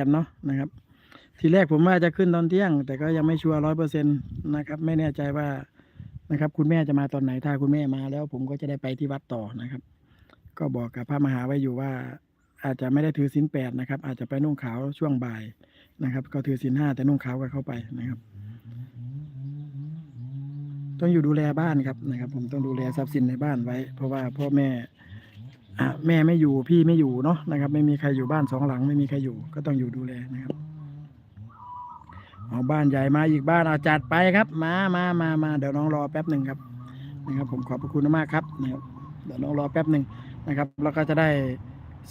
กันเนาะนะครับ ทีแรกผมว่าจะขึ้นตอนเที่ยง แต่ก็ยังไม่ชัวร์ร้อยเปอร์เซ็นต์นะครับ ไม่แน่ใจว่านะครับ คุณแม่จะมาตอนไหนถ้าคุณแม่มาแล้ว ผมก็จะได้ไปที่วัดต่อนะครับ ก็บอกกับพระมหาไว้อยู่ว่าอาจจะไม่ได้ถือศีลแปดนะครับ อาจจะไปนุ่งขาวช่วงบ่ายนะครับ ก็ถือศีลห้าแต่นุ่งขาวก็เข้าไปนะครับ ต้องอยู่ดูแลบ้านครับนะครับ ผมต้องดูแลทรัพย์สินในบ้านไว้ เพราะว่าพ่อแม่ อะแม่ไม่อยู่พี่ไม่อยู่เนาะนะครับ ไม่มีใครอยู่บ้านสองหลัง ไม่มีใครอยู่ก็ต้องอยู่ดูแลนะครับเอาบ้านใหญ่มาอีกบ้านเอาจัดไปครับ มามามามาเดี๋ยวน้องรอแป๊บหนึ่งครับนะครับ ผมขอบพระคุณมากครับนะครับเดี๋ยวน้องรอแป๊บหนึ่งนะครับ แล้วก็จะได้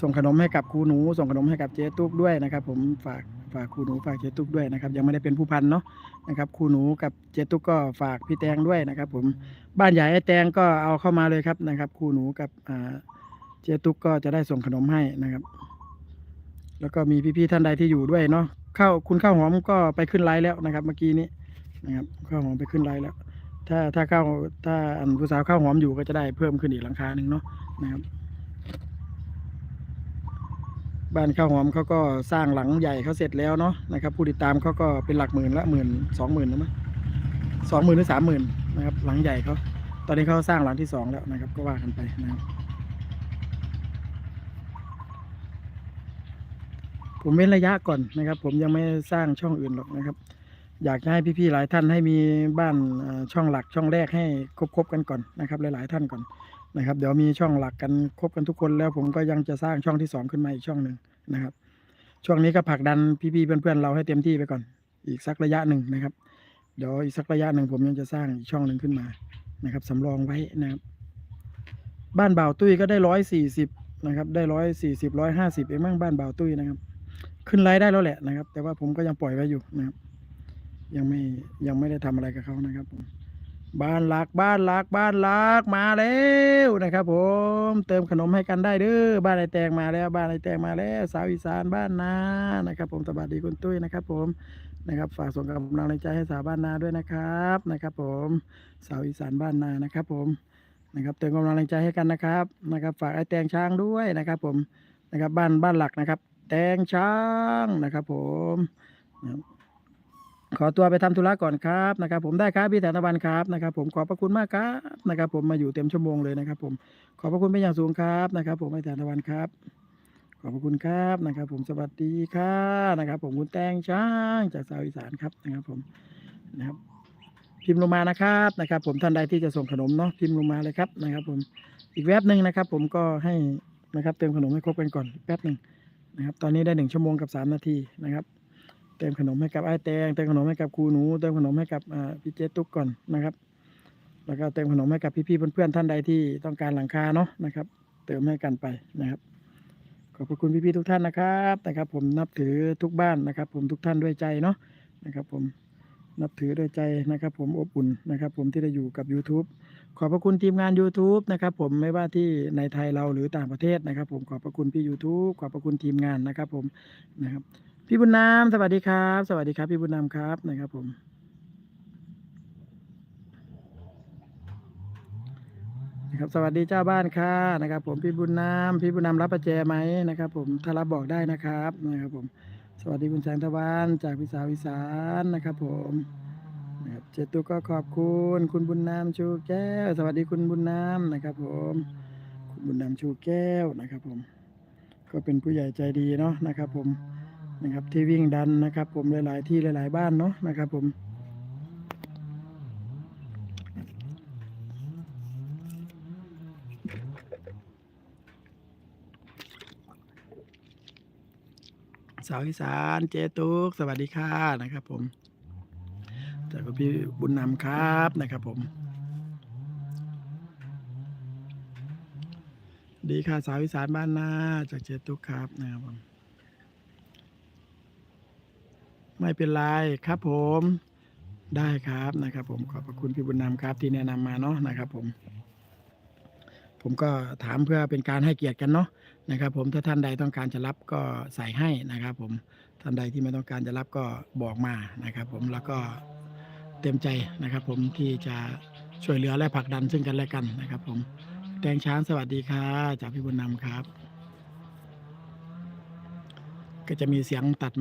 ส่งขนมให้กับครูหนู ส่งขนมให้กับเจ๊ตุ๊กด้วยนะครับ ผมฝากฝากครูหนูฝากเจ๊ตุ๊กด้วยนะครับ ยังไม่ได้เป็นผู้พันเนาะนะครับครูหนูกับเจตุกก็ฝากพี่แตงด้วยนะครับ ผมบ้านใหญ่ไอ้แตงก็เอาเข้ามาเลยครับนะครับครูหนูกับอ่า เจตุกก็จะได้ส่งขนมให้นะครับ แล้วก็มีพี่ๆท่านใดที่อยู่ด้วยเนาะข้าวคุณข้าวหอมก็ไปขึ้นไลน์แล้วนะครับ เมื่อกี้นี้นะครับข้าวหอมไปขึ้นไลน์แล้ว ถ้าถ้าข้าวถ้าอันผู้สาวข้าวหอมอยู่ก็จะได้เพิ่มขึ้นอีกหลังคาหนึ่งเนาะนะครับบ้านข้าวหอมเขาก็สร้างหลังใหญ่เขาเสร็จแล้วเนาะนะครับผู้ติดตามเขาก็เป็นหลักหมื่นละหมื่นสองหมื่นนะมั้งสองหมื่นหรือสามหมื่นนะครับหลังใหญ่เขาตอนนี้เขาสร้างหลังที่สองแล้วนะครับ ก็ว่ากันไปนะครับ ผมเว้นระยะก่อนนะครับ ผมยังไม่สร้างช่องอื่นหรอกนะครับ อยากให้พี่ๆหลายท่านให้มีบ้านช่องหลักช่องแรกให้ครบๆกันก่อนนะครับ หลายๆท่านก่อนนะครับ เดี๋ยวมีช่องหลักกันครบกันทุกคนแล้วผมก็ยังจะสร้างช่องที่สองขึ้นมาอีกช่องหนึ่งนะครับ ช่วงนี้ก็ผลักดันพี่ๆเพื่อนๆเราให้เต็มที่ไปก่อน อีกสักระยะหนึ่งนะครับ เดี๋ยวอีกสักระยะหนึ่งผมยังจะสร้างอีกช่องหนึ่งขึ้นมานะครับสำรองไว้นะครับ บ้านบ่าวตุ้ยก็ได้ร้อยสี่สิบนะครับ ได้ร้อยสี่สิบร้อยห้าสิบเองมั้งบ้านบ่าวตุ้ยนะครับ ขึ้นไลฟ์ได้แล้วแหละนะครับ แต่ว่าผมก็ยังปล่อยไว้อยู่นะครับ ยังไม่ยังไม่ได้ทำอะไรกับเขานะครับผมบ้านหลักบ้านหลักบ้านหลักมาแล้วนะครับ ผมเติมขนมให้กันได้เด้อบ้านไอแตงมาแล้ว บ้านไอแตงมาแล้ว สาวอีสานบ้านนานะครับ ผมสวัสดีคุณตุ้ยนะครับ ผมนะครับ ฝากส่งกำลังใจให้สาวบ้านนาด้วยนะครับนะครับ ผมสาวอีสานบ้านนานะครับ ผมนะครับเติมกำลังใจให้กันนะครับนะครับ ฝากไอแตงช้างด้วยนะครับ ผมนะครับบ้านบ้านหลักนะครับ แตงช้างนะครับ ผมขอตัวไปทำธุระก่อนครับนะครับ ผมได้ครับพี่แสนตะวันครับนะครับ ผมขอบพระคุณมากครับนะครับ ผมมาอยู่เต็มชั่วโมงเลยนะครับ ผมขอบพระคุณเป็นอย่างสูงครับนะครับ ผมพี่แสนตะวันครับ ขอบพระคุณครับนะครับ ผมสวัสดีค่ะนะครับ ผมคุณแตงช้างจากสาวอีสานครับนะครับ ผมนะครับ พิมพ์ลงมานะครับนะครับ ผมท่านใดที่จะส่งขนมเนาะพิมพ์ลงมาเลยครับนะครับ ผมอีกแวบหนึ่งนะครับ ผมก็ให้นะครับ เติมขนมให้ครบกันก่อนแป๊บหนึ่ง นะครับ ตอนนี้ได้หนึ่งชั่วโมงกับสามนาทีนะครับ เติมขนมให้กับไอ้แตงเติมขนมให้กับครูหนู เติมขนมให้กับพี่เจตุ๊กก่อนนะครับ แล้วก็เติมขนมให้กับพี่ๆเพื่อนๆท่านใดที่ต้องการหลังคาเนาะนะครับ เติมให้กันไปนะครับ ขอบคุณพี่ๆทุกท่านนะครับนะครับ ผมนับถือทุกบ้านนะครับ ผมทุกท่านด้วยใจเนาะนะครับ ผมนับถือด้วยใจนะครับ ผมอบอุ่นนะครับ ผมที่ได้อยู่กับ YouTube ขอบพระคุณทีมงาน YouTube นะครับผมไม่ว่าที่ในไทยเราหรือต่างประเทศนะครับ ผมขอบพระคุณพี่ YouTube ขอบพระคุณทีมงานนะครับ ผมนะครับ พี่บุญนามสวัสดีครับ สวัสดีครับ พี่บุญนามครับนะครับ ผม นะครับ สวัสดีเจ้าบ้านค่ะนะครับ ผมพี่บุญนามพี่บุญนามรับประแจไหมนะครับ ผมถ้ารับบอกได้นะครับนะครับ ผม สวัสดีคุณแสงตะวันจากพิสาวอีสานนะครับ ผม เจตุก็ขอบคุณ คุณบุญนามชูแก้ว สวัสดีคุณบุญนามนะครับ ผม คุณบุญนามชูแก้วนะครับ ผม ก็เป็นผู้ใหญ่ใจดีเนาะนะครับ ผมนะครับที่วิ่งดันนะครับ ผมหลาย ๆ ที่หลาย ๆ บ้านเนาะนะครับ ผมสาวอีสานเจตุกสวัสดีค่ะนะครับผม จากคุณพี่บุญนำครับนะครับผม ดีค่ะสาวอีสานบ้านนาจากเจตุกครับนะครับผมไม่เป็นไรครับผมได้ครับนะครับ ผมขอบพระคุณพี่บุญนำครับ ที่แนะนำมาเนาะนะครับ ผม ผมก็ถามเพื่อเป็นการให้เกียรติกันเนาะนะครับ ผมถ้าท่านใดต้องการจะรับก็ใส่ให้นะครับ ผมท่านใดที่ไม่ต้องการจะรับก็บอกมานะครับ ผมแล้วก็ เต็มใจนะครับ ผมที่จะช่วยเหลือและผลักดันซึ่งกันและกันนะครับ ผมแตงช้างสวัสดีค่ะจากพี่บุญนำครับ ก็จะมีเสียงตัด